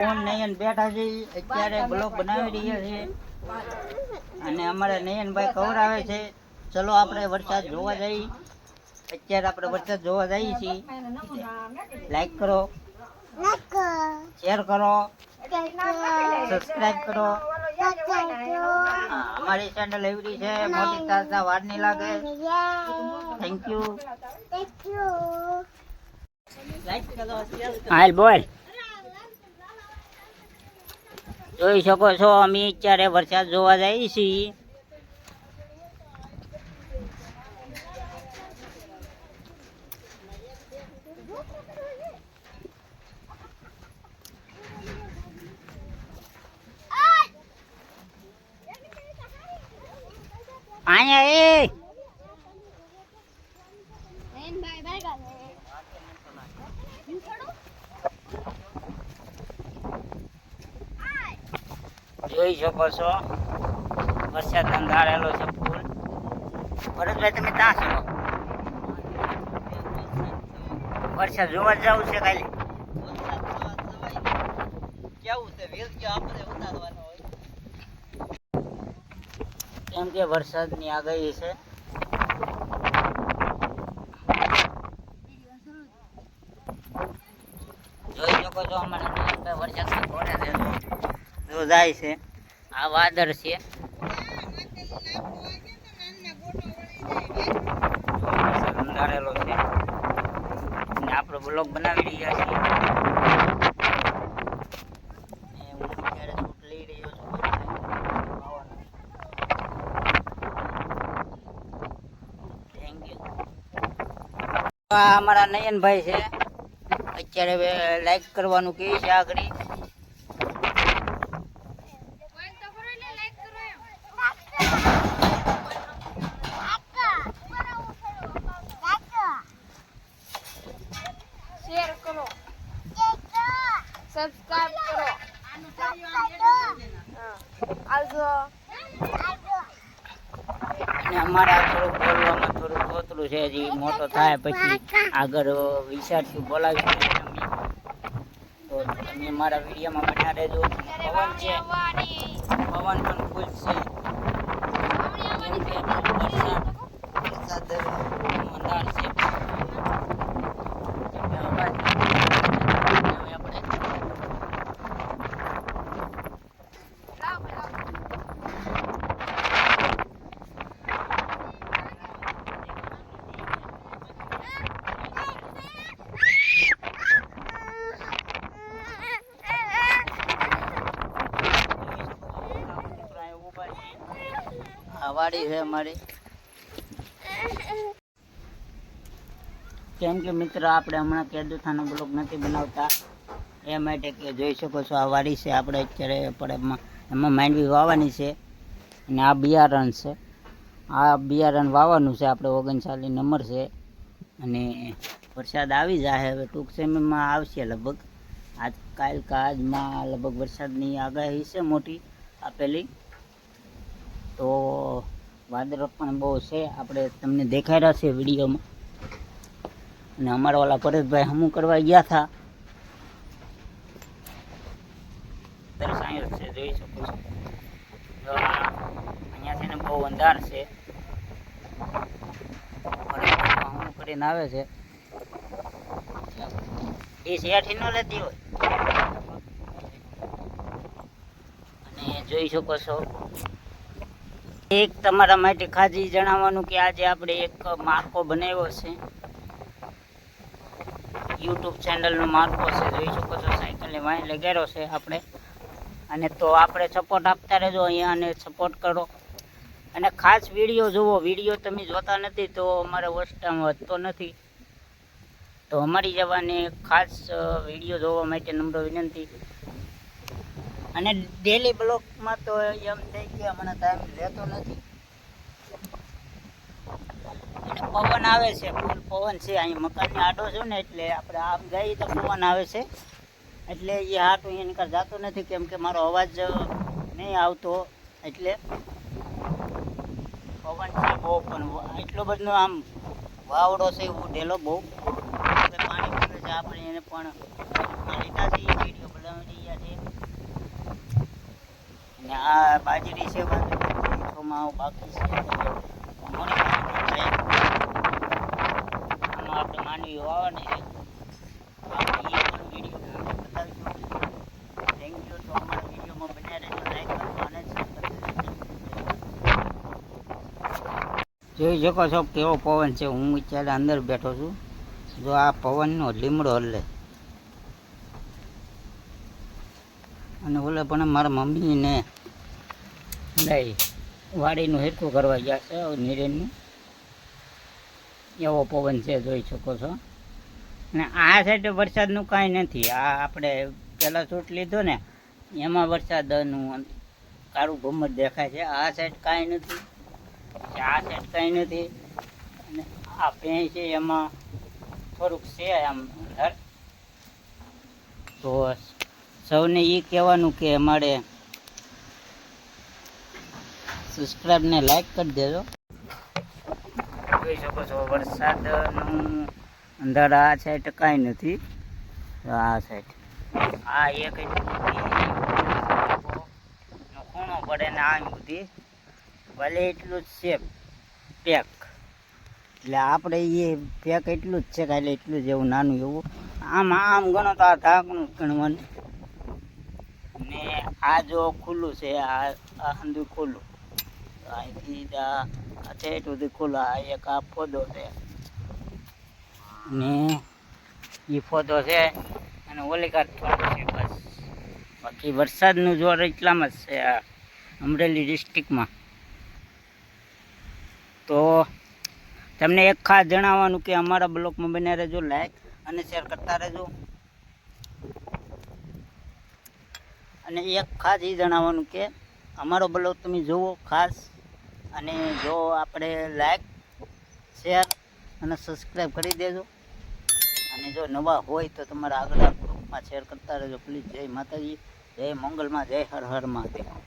Phone નયન બેઠા છે, અત્યારે બ્લોગ બનાવી રહ્યા છે. અને અમારે નયનભાઈ ખવડાવે છે. ચલો આપણે વરસાદ જોવા જઈએ અત્યારે આપણે વરસાદ જોવા જઈએ છીએ. લાઈક કરો. શેર કરો. સબસ્ક્રાઇબ કરો. અમારી ચેનલ એવડી છે. મોટી તાજા વાર નહીં લાગે. થેન્ક યુ હાલ બોલ જોઈ શકો છો અમે અત્યારે વરસાદ જોવા જઈએ છીએ. અહીંયા એ! જોઈ શકો છો. વરસાદ અંધારેલો છે ફૂલ. ભરતભાઈ તમે ત્યાં છો? વરસાદ જોવા જવું છે કાલે? કેમ કે વરસાદની આગાહી છે. જોઈ શકો છો અમારે વરસાદ જો જાય છે. આ વાદળ છે. અને આપણો બ્લોગ બનાવી રહ્યા છીએ. હું અત્યારે શૂટ લઈ અમારા નયનભાઈ છે. અત્યારે લાઈક કરવાનું કહે છે આગળ શેર કરો સબસ્ક્રાઇબ કરો હા. આવજો અને અમારા થોડુંક બોલવામાં થોડુંક તોતરું છે હજી મોટો થાય પછી આગળ વિચારશું બોલાવીશું તો તમે મારા વિડીયોમાં બેઠા રહેજો. પવન છે. પવન પણ ફૂલ છે. વરસાદ વરસાદ મંદાર છે એટલે અવાજ હવે આપણે વાડી છે અમારી. કેમ કે મિત્ર, આપણે હમણાં કેદુથાનો બ્લોગ નથી બનાવતા. એ માટે કે જોઈ શકો છો, આ વાડી છે આપણે અત્યારે પડે એમાં માંડવી વાવવાની છે અને આ બિયારણ છે. આ બિયારણ વાવવાનું છે, આપણે ઓગણચાલીસ નંબર છે. અને વરસાદ આવી જાય હવે ટૂંક સમયમાં આવશે લગભગ. આજ કાલ કા આજમાં લગભગ વરસાદની આગાહી છે મોટી, આપેલી. તો વાદળો પણ બહુ છે. આપણે તમને દેખાઈ રહ્યા છે વિડીયોમાં. અને અમારા વાળા પરેશભાઈ હમું કરવા ગયા હતા. દર્શાયો છે, જોઈ શકો છો. ને બહુ અંધાર છે. હમું કરીને આવે છે. એ શેઠી ન લેતી હોય. અને જોઈ શકો છો એક તમારા માટે ખાજી જણાવવાનું કે આજે આપણે એક માર્કો બનાવ્યો છે. યુટ્યુબ ચેનલનો માર્કો છે, જોઈ શકો છો સાયકલની વાંઈ લગાડ્યો છે આપણે. અને તો આપણે સપોર્ટ આપતા રહેજો અહીંયા અને સપોર્ટ કરો. અને ખાસ વીડિયો જુઓ, વીડિયો તમે જોતા નથી તો અમારે ટાઈમ વધતો નથી. તો અમારી જવાને ખાસ વીડિયો જોવા માટે નમ્ર વિનંતી. અને ડેલી બ્લોકમાં તો એમ થઈ કે હમણાં ટાઈમ લેતો નથી. અને પવન આવે છે ફૂલ પવન છે. અહીં મકાનની આડો છું ને, એટલે આપણે આમ જઈએ તો પવન આવે છે. એટલે એ હાટું એની નીકળ જતો નથી, કેમ કે મારો અવાજ નહીં આવતો. એટલે પવન છે બહુ, પણ એટલો બધો આમ વાવડો છે એવું ઢેલો બહુ. પાણી પડે છે આપણે એને પણ. લીધા છે વીડિયો બનાવી ને આ બાજરી છે બાજરીમાં બાકી છે. થાય. આમાં આપણે માંડવી વાવવાની છે આપણે એ વીડિયો બતાવીશું થેન્ક યુ જોઈ શકો છો કેવો પવન છે. હું અત્યારે અંદર બેઠો છું. જો આ પવનનો લીમડો હલે. અને ઓલે પણ મારા મમ્મીને લઈ વાડીનું હેરકું કરવા ગયા છે નિરેનનું. એવો પવન છે, જોઈ શકો છો. અને આ સાઈડ વરસાદનું કાંઈ નથી. આ આપણે પહેલાં શૂટ લીધો ને, એમાં વરસાદનું કાળું ઘુમ્મટ દેખાય છે. આ સાઈડ કાંઈ નથી. આ સાઈડ કાંઈ નથી. અને આ ભેં છે, એમાં થોડુંક છે આમ અંદર તો સૌને એ કહેવાનું કે અમારે સબસ્ક્રાઈબ ને લાઈક કરી દેજો. જોઈ શકો છો, વરસાદનું અંધાર આ સાઈડ કાંઈ નથી. આ સાઈડ આ એક ખૂણો પડે ને આ બધી ભલે એટલું જ છે પેક એટલે આપણે એ પેક એટલું જ છે કે એટલે જ એવું નાનું એવું. આમ આમ ગણો તો આ ધાકનું ગણવાનું. ને આ જો ખુલ્લું છે, આ હંધું ખુલ્લું. અહીંથી ઠેઠ સુધી ખુલ્લું એક આ ફોદો છે ને એ ફોદો છે અને ઓલી કાંઠ થોડું છે બસ. બાકી વરસાદનું જોર એટલામાં જ છે આ અમરેલી ડિસ્ટ્રિક્ટમાં તો તમને એક ખાસ જણાવવાનું કે અમારા બ્લોગમાં બન્યા રહેજો લાઈક અને શેર કરતા રહેજો. અને એક ખાસ એ જણાવવાનું કે અમારો બ્લોગ તમે જુઓ ખાસ અને જો આપણે લાઈક શેર અને સબસ્ક્રાઈબ કરી દેજો. અને જો નવા હોય તો તમારા આગળ ગ્રુપમાં શેર કરતા રહેજો. પ્લીઝ જય માતાજી, જય મંગલમાં, જય હર હર મહાદેવ.